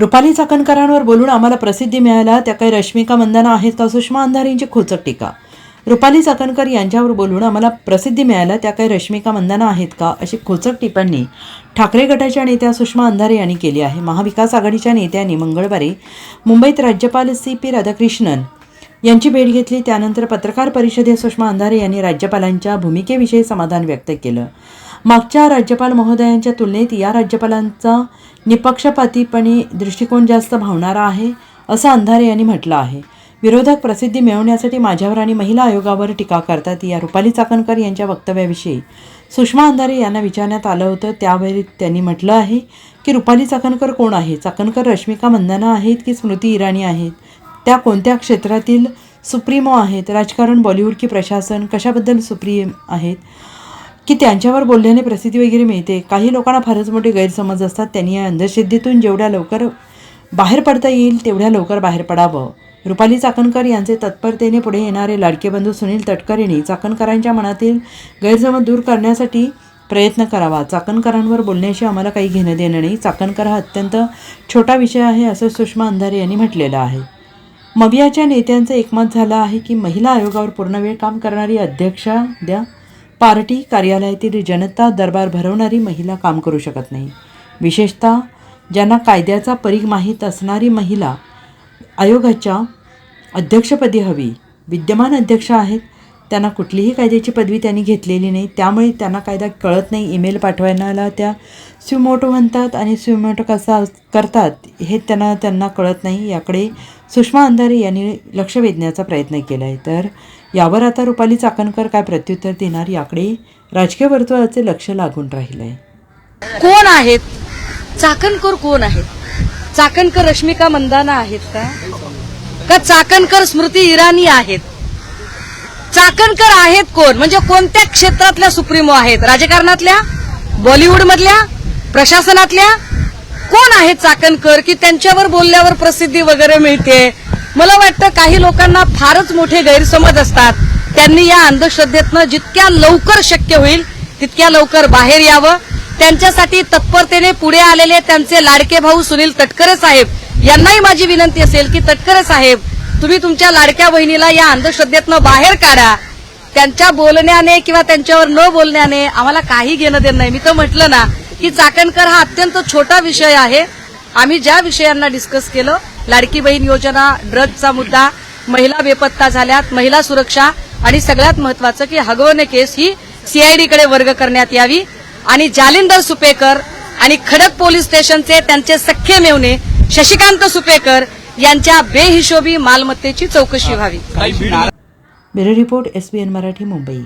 रुपाली चाकणकरांवर बोलून आम्हाला प्रसिद्धी मिळायला त्या काही रश्मिका मंदना आहेत का? सुषमा अंधारींची खोचक टीका. रुपाली चाकणकर यांच्यावर बोलून आम्हाला प्रसिद्धी मिळायला त्या काही रश्मिका मंदना आहेत का? अशी खोचक टिप्पणी ठाकरे गटाच्या नेत्या सुषमा अंधारे यांनी केली आहे. महाविकास आघाडीच्या नेत्यांनी मंगळवारी मुंबईत राज्यपाल सी पी राधाकृष्णन यांची भेट घेतली. त्यानंतर पत्रकार परिषदेत सुषमा अंधारे यांनी राज्यपालांच्या भूमिकेविषयी समाधान व्यक्त केलं. मागच्या राज्यपाल महोदयांच्या तुलनेत या राज्यपालांचा निपक्षपातीपणे दृष्टिकोन जास्त भावणारा आहे असं अंधारे यांनी म्हटलं आहे. विरोधक प्रसिद्धी मिळवण्यासाठी माझ्यावर आणि महिला आयोगावर टीका करतात या रुपाली चाकणकर यांच्या वक्तव्याविषयी. सुषमा अंधारे यांना विचारण्यात आलं होतं त्यावेळी त्यांनी म्हटलं आहे की रुपाली चाकणकर कोण आहे? चाकणकर रश्मिका मंदाना आहेत की स्मृती इराणी आहेत? त्या कोणत्या क्षेत्रातील सुप्रीमो आहेत? राजकारण बॉलिवूड की प्रशासन कशाबद्दल सुप्रीम आहेत? की त्यांच्यावर बोलल्याने प्रसिद्धी वगैरे मिळते. काही लोकांना फारच मोठे गैरसमज असतात. त्यांनी या अंधश्रद्धेतून जेवढ्या लवकर बाहेर पडता येईल तेवढ्या लवकर बाहेर पडावं. रुपाली चाकणकर यांचे तत्परतेने पुढे येणारे लाडके बंधू सुनील तटकर यांनी चाकणकरांच्या मनातील गैरसमज दूर करण्यासाठी प्रयत्न करावा. चाकणकरांवर बोलण्याशी आम्हाला काही घेणं देणं नाही. चाकणकर हा अत्यंत छोटा विषय आहे असं सुषमा अंधारे यांनी म्हटलेलं आहे. मवियाच्या नेत्यांचं एकमत झालं आहे की महिला आयोगावर पूर्ण वेळ काम करणारी अध्यक्षा द्या. पार्टी कार्यालयातील जनता दरबार भरवणारी महिला काम करू शकत नाही. विशेषतः ज्यांना कायद्याचा परीघ माहीत असणारी महिला आयोगाच्या अध्यक्षपदी हवी विद्यमान अध्यक्ष आहेत. त्यांना कुठलीही कायद्याची पदवी त्यांनी घेतलेली नाही. त्यामुळे त्यांना कायदा कळत नाही. ईमेल पाठवायला त्या स्विमोटो म्हणतात आणि स्विमोटो कसा करतात हे त्यांना त्यांना कळत नाही. याकडे सुषमा अंधारे यांनी लक्ष वेधण्याचा प्रयत्न केला आहे तर यावर आता रुपाली चाकणकर काय प्रत्युत्तर देणार याकडे राजकीय वर्तुळाचे लक्ष लागून राहिलं आहे कोण आहेत? चाकणकर कोण आहेत? चाकणकर रश्मिका मंदाना आहेत का? का चाकणकर स्मृती इराणी आहेत? चाकणकर आहेत कोण? म्हणजे कोणत्या क्षेत्रातल्या सुप्रीमो आहेत? राजकारणातल्या? बॉलिवूड मधल्या प्रशासनातल्या? कोण आहेत चाकणकर? की त्यांच्यावर बोलल्यावर प्रसिद्धी वगैरे मिळते? मला वाटतं काही लोकांना फारच मोठे गैरसमज असतात. त्यांनी या अंधश्रद्धेतनं जितक्या लवकर शक्य होईल तितक्या लवकर बाहेर यावं. त्यांच्यासाठी तत्परतेने पुढे आलेले त्यांचे लाडके भाऊ सुनील तटकरे साहेब यांनाही माझी विनंती असेल की तटकरे साहेब तुम्ही तुमच्या लाडक्या बहिणीला या अंधश्रद्धेतनं बाहेर काढा. त्यांच्या बोलण्याने किंवा त्यांच्यावर न बोलण्याने आम्हाला काही घेणं देणं नाही. मी तर म्हटलं ना की चाकणकर हा अत्यंत छोटा विषय आहे. आम्ही ज्या विषयांना डिस्कस केलं लाडकी बहीण योजना ड्रग्जचा मुद्दा महिला बेपत्ता झाल्यात महिला सुरक्षा आणि सगळ्यात महत्वाचं की हगवणे केस ही सीआयडीकडे वर्ग करण्यात यावी. आणि जालिंदर सुपेकर आणि खडक पोलीस स्टेशनचे त्यांचे सख्खे मेवणे शशिकांत सुपेकर यांच्या बेहिशोबी मालमत्तेची चौकशी व्हावी. Bureau report S B N Marathi Mumbai.